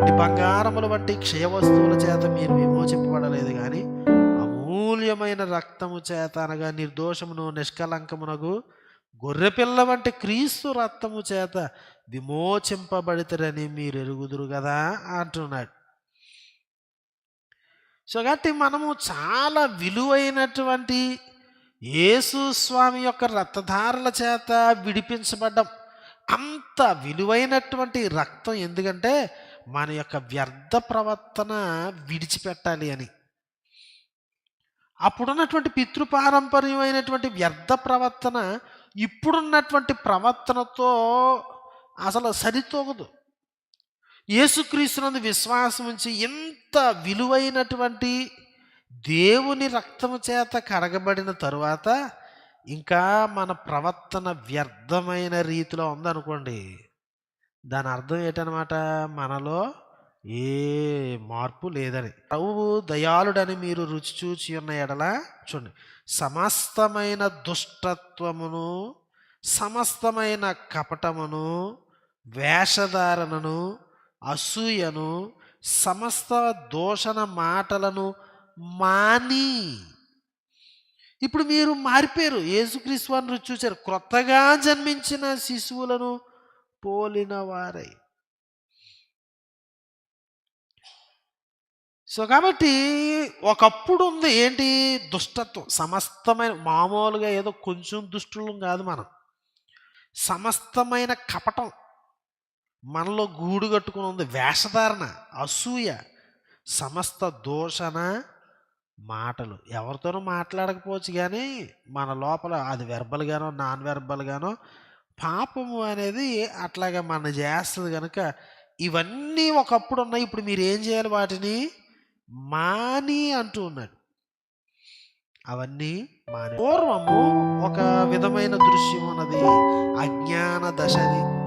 బంగారముల వంటి క్షయ వస్తువుల చేత మీరు విమోచింపబడలేదు కానీ అమూల్యమైన రక్తము చేత అనగా నిర్దోషమును నిష్కలంకమునకు గొర్రెపిల్ల వంటి క్రీస్తు రక్తము చేత విమోచింపబడితరని మీరు ఎరుగుదురు కదా అంటున్నాడు. సో కాబట్టి మనము చాలా విలువైనటువంటి యేసు స్వామి యొక్క రక్తధారల చేత విడిపించబడ్డం అంత విలువైనటువంటి రక్తం. ఎందుకంటే మన యొక్క వ్యర్థ ప్రవర్తన విడిచిపెట్టాలి అని. అప్పుడున్నటువంటి పితృపారంపర్యమైనటువంటి వ్యర్థ ప్రవర్తన ఇప్పుడున్నటువంటి ప్రవర్తనతో అసలు సరితూగదు. యేసుక్రీస్తునందు విశ్వాసం ఉంచి ఎంత విలువైనటువంటి దేవుని రక్తము చేత కడగబడిన తరువాత ఇంకా మన ప్రవర్తన వ్యర్థమైన రీతిలో ఉందనుకోండి. దాని అర్థం ఏంటనమాట? మనలో ఏ మార్పు లేదని. ప్రభువు దయాళుడని మీరు రుచి చూచి ఉన్న ఎడల చూడండి. సమస్తమైన దుష్టత్వమును సమస్తమైన కపటమును వేషధారణను అసూయను సమస్త దోషణ మాటలను మాని. ఇప్పుడు మీరు మారిపోయారు. యేసుక్రీస్తు వారిని రుచి చూశారు. క్రొత్తగా జన్మించిన శిశువులను పోలినవారై. సో కాబట్టి ఒకప్పుడు ఉంది ఏంటి? దుష్టత్వం. సమస్తమైన మామూలుగా ఏదో కొంచెం దుష్టులం కాదు మనం. సమస్తమైన కపటం మనలో గూడు కట్టుకుని ఉంది. వేషధారణ అసూయ సమస్త దోషణ మాటలు. ఎవరితోనూ మాట్లాడకపోవచ్చు కానీ మన లోపల అది వెర్బల్గానో నాన్ వెర్బల్గానో పాపము అనేది అట్లాగా మన చేస్తుంది కనుక ఇవన్నీ ఒకప్పుడు ఉన్నాయి ఇప్పుడు మీరు ఏం చేయాలి వాటిని? మాని అంటూ ఉన్నాడు అవన్నీ మాని. పూర్వము ఒక విధమైన దృశ్యం ఉన్నది. అజ్ఞాన దశది